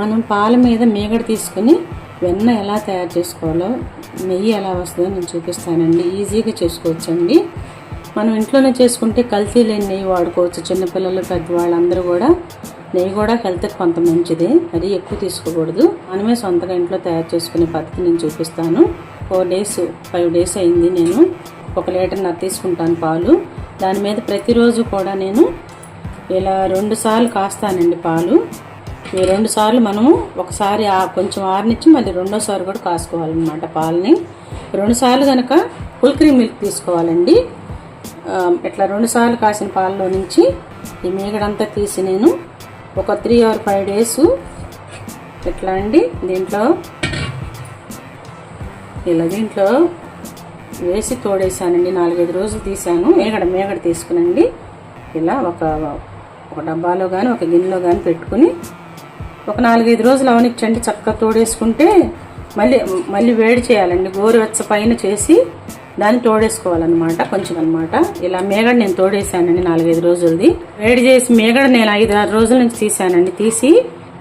మనం పాల మీద మీగడ తీసుకుని వెన్న ఎలా తయారు చేసుకోవాలో నెయ్యి ఎలా వస్తుందో నేను చూపిస్తానండి. ఈజీగా చేసుకోవచ్చండి. మనం ఇంట్లోనే చేసుకుంటే కల్తీ లేని నెయ్యి వాడుకోవచ్చు. చిన్నపిల్లలు పెద్దవాళ్ళందరూ కూడా నెయ్యి కూడా హెల్త్కి కొంత మంచిది. అది ఎక్కువ తీసుకోకూడదు. మనమే సొంతగా ఇంట్లో తయారు చేసుకునే పద్ధతి నేను చూపిస్తాను. ఫోర్ డేస్ ఫైవ్ డేస్ అయింది నేను. ఒక లీటర్ నా తీసుకుంటాను పాలు. దాని మీద ప్రతిరోజు కూడా నేను ఇలా రెండు సార్లు కాస్తానండి పాలు. ఈ రెండు సార్లు మనము ఒకసారి ఆ కొంచెం ఆరనిచ్చి మళ్ళీ రెండోసారి కూడా కాసుకోవాలన్నమాట పాలని. రెండు సార్లు కనుక ఫుల్ క్రీమ్ మిల్క్ తీసుకోవాలండి. ఇట్లా రెండు సార్లు కాసిన పాలలో నుంచి ఈ మేగడంతా తీసి నేను ఒక త్రీ ఆర్ ఫైవ్ డేస్ ఎట్లా అండి దీంట్లో ఇలా దీంట్లో వేసి తోడేసానండి. నాలుగైదు రోజులు తీసాను. మేగడ మేగడ తీసుకునండి. ఇలా ఒక ఒక డబ్బాలో కానీ ఒక గిన్నెలో కానీ పెట్టుకుని ఒక నాలుగైదు రోజులు అవనిచ్చండి చక్కగా తోడేసుకుంటే మళ్ళీ మళ్ళీ వేడి చేయాలండి. గోరువెచ్చ పైన చేసి దాన్ని తోడేసుకోవాలన్నమాట కొంచెం అన్నమాట ఇలా మేగడ నేను తోడేసానండి నాలుగైదు రోజులది. వేడి చేసి మేగడ నేను ఐదు ఆరు రోజుల నుంచి తీసానండి తీసి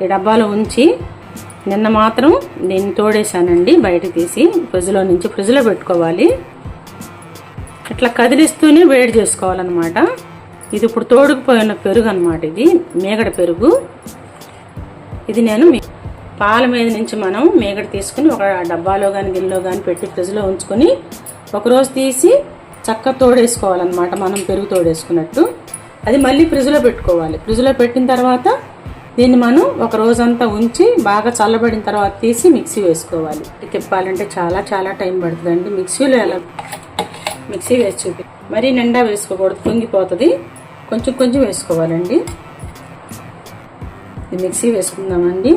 ఈ డబ్బాలో ఉంచి నిన్న మాత్రం నేను తోడేసానండి బయట తీసి ఫ్రిడ్జ్లో నుంచి ఫ్రిడ్జ్లో పెట్టుకోవాలి. ఇట్లా కదిలిస్తూనే వేడి చేసుకోవాలన్నమాట. ఇది ఇప్పుడు తోడుకుపోయిన పెరుగు అనమాట ఇది మేగడ పెరుగు. ఇది నేను పాల మీద నుంచి మనం మేగడ తీసుకుని ఒక డబ్బాలో కానీ గిన్నెలో కానీ పెట్టి ఫ్రిడ్జ్లో ఉంచుకొని ఒకరోజు తీసి చక్క తోడేసుకోవాలన్నమాట. మనం పెరుగు తోడేసుకున్నట్టు. అది మళ్ళీ ఫ్రిడ్జ్లో పెట్టుకోవాలి. ఫ్రిడ్జ్లో పెట్టిన తర్వాత దీన్ని మనం ఒక రోజంతా ఉంచి బాగా చల్లబడిన తర్వాత తీసి మిక్సీ వేసుకోవాలి. తిప్పాలంటే చాలా చాలా టైం పడుతుందండి. మిక్సీలో ఎలా మిక్సీ వేసి చూపి మరీ నిండా వేసుకోకూడదు. పొంగిపోతుంది. కొంచెం కొంచెం వేసుకోవాలండి. మిక్సీ వేసుకుందామండి.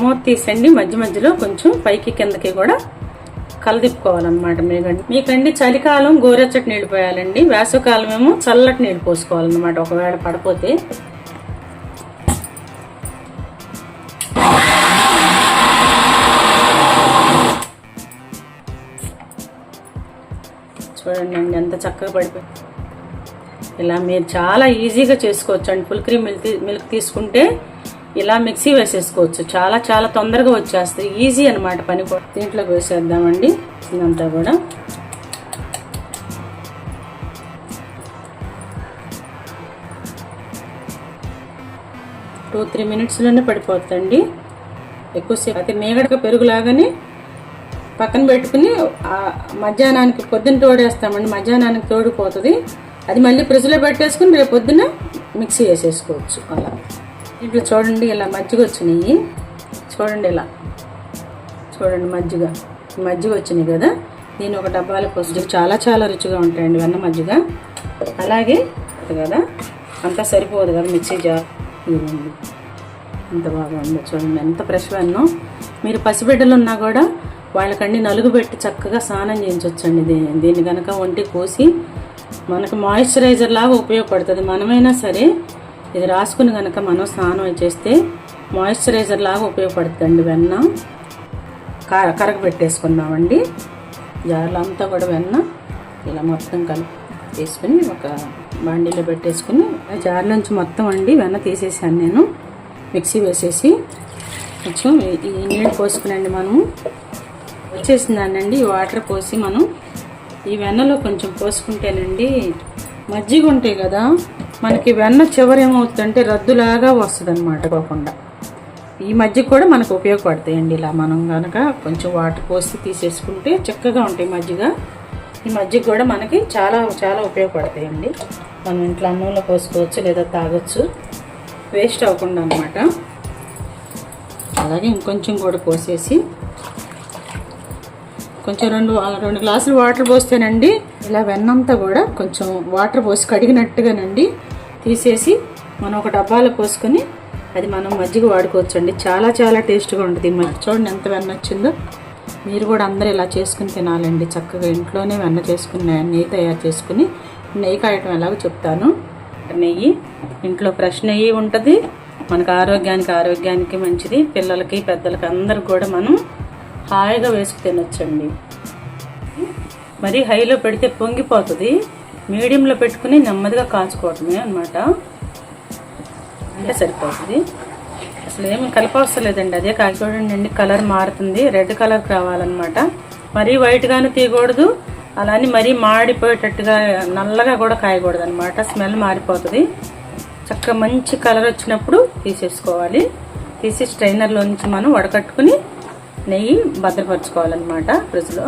మూత తీసండి మధ్య మధ్యలో కొంచెం పైకి కిందకి కూడా కలదిప్పుకోవాలన్నమాట మీకండి మీకండి చలికాలం గోరెచ్చటి నీళ్ళు పోయాలండి. వేసవకాలం ఏమో చల్లటి నీళ్ళు పోసుకోవాలన్నమాట ఒకవేళ పడిపోతే. చూడండి అండి ఎంత చక్కగా పడిపోయింది. ఇలా మీరు చాలా ఈజీగా చేసుకోవచ్చు అండి ఫుల్ క్రీమ్ మిల్క్ మిల్క్ తీసుకుంటే ఇలా మిక్సీ వేసేసుకోవచ్చు. చాలా చాలా తొందరగా వచ్చేస్తుంది ఈజీ అనమాట పని కూడా. దీంట్లోకి వేసేద్దామండి. ఇదంతా కూడా. టూ త్రీ మినిట్స్లోనే పడిపోతుందండి. ఎక్కువసేపు అయితే మేగడక పెరుగులాగానే పక్కన పెట్టుకుని మధ్యాహ్నానికి పొద్దున్న తోడేస్తామండి. మధ్యాహ్నానికి తోడిపోతుంది అది మళ్ళీ ఫ్రిడ్జ్లో పెట్టేసుకుని రేపు పొద్దున మిక్సీ వేసేసుకోవచ్చు. అలా. ఇప్పుడు చూడండి ఇలా మజ్జిగ వచ్చినాయి. చూడండి ఇలా. చూడండి మజ్జిగ. మజ్జిగ వచ్చినాయి కదా. దీని ఒక డబ్బాలో కోసం చాలా చాలా రుచిగా ఉంటాయండి వెన్న మజ్జిగ. అలాగే అది కదా. అంతా సరిపోదు కదా మిక్సీ జార్. ఇదిగోండి. ఎంత బాగా ఉందో చూడండి. ఎంత ఫ్రెష్ వెన్నో. మీరు పసిబిడ్డలు ఉన్నా కూడా వాళ్ళకండి నలుగు పెట్టి చక్కగా స్నానం చేయించవచ్చండి దీన్ని దీన్ని కనుక ఒంటి కోసి మనకు మాయిశ్చరైజర్ లాగా ఉపయోగపడుతుంది. మనమైనా సరే ఇది రాసుకుని కనుక మనం స్నానం చేస్తే మాయిశ్చరైజర్ లాగా ఉపయోగపడుతుందండి వెన్న. కర కరగ పెట్టేసుకున్నామండి. జార్లో అంతా కూడా వెన్న ఇలా మొత్తం కలిపి తీసుకుని ఒక బాండీలో పెట్టేసుకుని ఆ జార్లోంచి మొత్తం అండి వెన్న తీసేసాను నేను. మిక్సీ వేసేసి కొంచెం ఈ నీళ్ళు పోసుకునండి మనము. వచ్చేసిందానండి ఈ వాటర్ పోసి మనం ఈ వెన్నలో కొంచెం పోసుకుంటేనండి మజ్జిగ ఉంటాయి కదా మనకి వెన్న చివరి ఏమవుతుందంటే రద్దులాగా వస్తుంది అనమాట పోకుండా. ఈ మజ్జిగ కూడా మనకు ఉపయోగపడతాయండి ఇలా మనం కనుక కొంచెం వాటర్ పోసి తీసేసుకుంటే చక్కగా ఉంటాయి మజ్జిగ. ఈ మజ్జిగ కూడా మనకి చాలా చాలా ఉపయోగపడతాయండి. మనం ఇంట్లో అన్నంలో పోసుకోవచ్చు లేదా తాగొచ్చు. వేస్ట్ అవ్వకుండా అనమాట అలాగే ఇంకొంచెం కూడా పోసేసి కొంచెం రెండు రెండు గ్లాసులు వాటర్ పోస్తేనండి ఇలా వెన్నంతా కూడా కొంచెం వాటర్ పోసి కడిగినట్టుగానండి తీసేసి మనం ఒక డబ్బాలో పోసుకొని అది మనం మజ్జిగ వాడుకోవచ్చండి. చాలా చాలా టేస్ట్గా ఉంటుంది మజ్జిగ. చూడండి ఎంత వెన్న వచ్చిందో. మీరు కూడా అందరూ ఇలా చేసుకుని తినాలండి. చక్కగా ఇంట్లోనే వెన్న చేసుకుని నెయ్యి తయారు చేసుకుని నెయ్యి కాయటం ఎలాగో చెప్తాను. నెయ్యి ఇంట్లో ఫ్రెష్ నెయ్యి ఉంటుంది. మనకు ఆరోగ్యానికి ఆరోగ్యానికి మంచిది. పిల్లలకి పెద్దలకి అందరికి కూడా మనం హాయిగా వేసుకు తినొచ్చండి. మరి హైలో పెడితే పొంగిపోతుంది. మీడియంలో పెట్టుకుని నెమ్మదిగా కాచుకోవటమే అనమాట అంటే సరిపోతుంది. అసలు ఏమి కలపవసరం లేదండి అదే కాకి కలర్ మారుతుంది. రెడ్ కలర్ రావాలన్నమాట. మరీ వైట్గాను తీయకూడదు. అలానే మరీ మాడిపోయేటట్టుగా నల్లగా కూడా కాయకూడదు అనమాట స్మెల్ మారిపోతుంది. చక్కగా మంచి కలర్ వచ్చినప్పుడు తీసేసుకోవాలి. తీసి స్ట్రైనర్లో నుంచి మనం వడకట్టుకుని నెయ్యి భద్రపరచుకోవాలన్నమాట ఫ్రిడ్జ్లో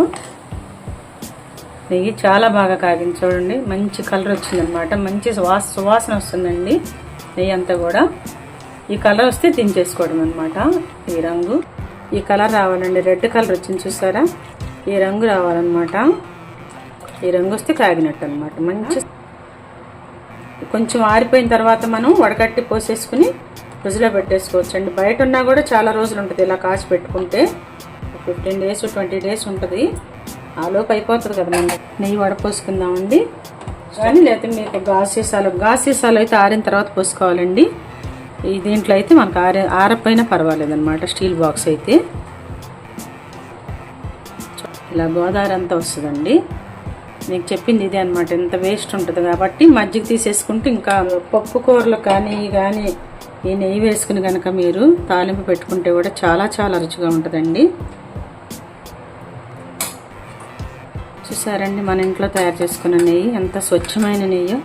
నెయ్యి చాలా బాగా కాగింది చూడండి. మంచి కలర్ వచ్చిందనమాట మంచి సువాస సువాసన వస్తుందండి నెయ్యి అంతా కూడా. ఈ కలర్ వస్తే దించేసుకోవడం అనమాట ఈ రంగు. ఈ కలర్ రావాలండి. రెడ్ కలర్ వచ్చింది చూసారా? ఈ రంగు రావాలన్నమాట. ఈ రంగు వస్తే కాగినట్టు అనమాట మంచి కొంచెం ఆరిపోయిన తర్వాత మనం వడకట్టి పోసేసుకుని ఫ్రిడ్జ్లో పెట్టేసుకోవచ్చండి బయట ఉన్నా కూడా చాలా రోజులు ఉంటుంది ఇలా కాచి పెట్టుకుంటే. ఫిఫ్టీన్ డేస్ ట్వంటీ డేస్ ఉంటుంది. ఆలోపు అయిపోతుంది కదండి నెయ్యి వడపోసుకుందామండి. కానీ లేకపోతే మీకు గాజు సీసాలు గాజు సీసాలు అయితే ఆరిన తర్వాత పోసుకోవాలండి. ఈ దీంట్లో అయితే మనకు ఆరి ఆరపోయినా పర్వాలేదన్నమాట స్టీల్ బాక్స్ అయితే. ఇలా గోదావరి అంతా వస్తుందండి. మీకు చెప్పింది ఇదే అనమాట ఎంత వేస్ట్ ఉంటుంది కాబట్టి మజ్జిగ తీసేసుకుంటే ఇంకా పప్పు కూరలు కానీ కానీ ఈ నెయ్యి వేసుకుని కనుక మీరు తాలింపు పెట్టుకుంటే కూడా చాలా చాలా రుచిగా ఉంటుందండి. చూసారండి మన ఇంట్లో తయారు చేసుకున్న నెయ్యి ఎంత స్వచ్ఛమైన నెయ్యి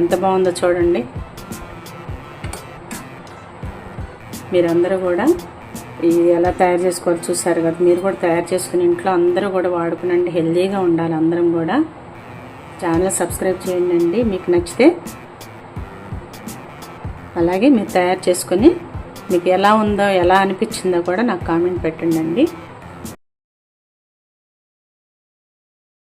ఎంత బాగుందో చూడండి. మీరందరూ కూడా ఇది ఎలా తయారు చేసుకోవాలి చూసారు కదా మీరు కూడా తయారు చేసుకుని ఇంట్లో అందరూ కూడా వాడుకునండి హెల్దీగా ఉండాలి అందరం కూడా. ఛానల్ సబ్స్క్రైబ్ చేయండి అండి మీకు నచ్చితే అలాగే మీరు తయారు చేసుకొని మీకు ఎలా ఉందో ఎలా అనిపించిందో కూడా నాకు కామెంట్ పెట్టండి అండి